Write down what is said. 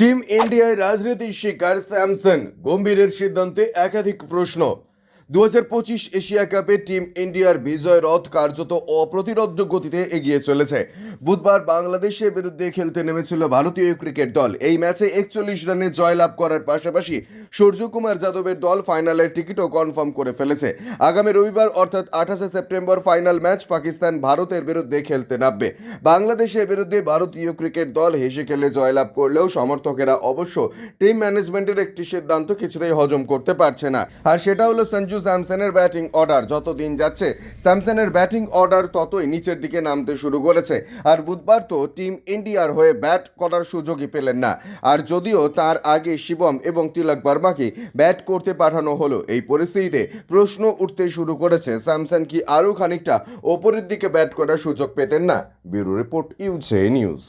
Team ইন্ডিয়ায় রাজনীতির শিকার স্যামসন। গম্ভীরের সিদ্ধান্তে একাধিক প্রশ্ন। দু এশিয়া কাপে টিম ইন্ডিয়ার বিজয় রথ কার্যত অপ্রতিরোধ গতিতে এগিয়ে চলেছে। বুধবার বাংলাদেশের বিরুদ্ধে খেলতে নেমেছিল ভারতীয় ক্রিকেট দল। এই ম্যাচে একচল্লিশ রানে জয়লাভ করার পাশাপাশি সূর্যকুমার যাদবের দল ফাইনালের টিকিটও কনফার্ম করে ফেলেছে। আগামী রবিবার, অর্থাৎ আঠাশে সেপ্টেম্বর, ফাইনাল ম্যাচ পাকিস্তান ভারতের বিরুদ্ধে খেলতে নামবে। বাংলাদেশের বিরুদ্ধে ভারতীয় ক্রিকেট দল হেসে খেলে জয়লাভ করলেও সমর্থকেরা অবশ্য টিম ম্যানেজমেন্টের একটি সিদ্ধান্ত কিছুতেই হজম করতে পারছে না। আর সেটা হলো সঞ্জু স্যামসনের ব্যাটিং অর্ডার। যত দিন যাচ্ছে, স্যামসনের ব্যাটিং অর্ডার ততই নিচের দিকে নামতে শুরু করেছে। আর বুধবার তো টিম ইন্ডিয়ার হয়ে ব্যাট করার সুযোগই পেলেন না। আর যদিও তার আগে শিবম এবং তিলক বর্মাকে ব্যাট করতে পাঠানো হলো। এই পরিস্থিতিতে প্রশ্ন উঠতে শুরু করেছে স্যামসন কি আরও খানিকটা ওপরের দিকে ব্যাট করার সুযোগ পেতেন না? ব্যুরো রিপোর্ট ইউজে নিউজ।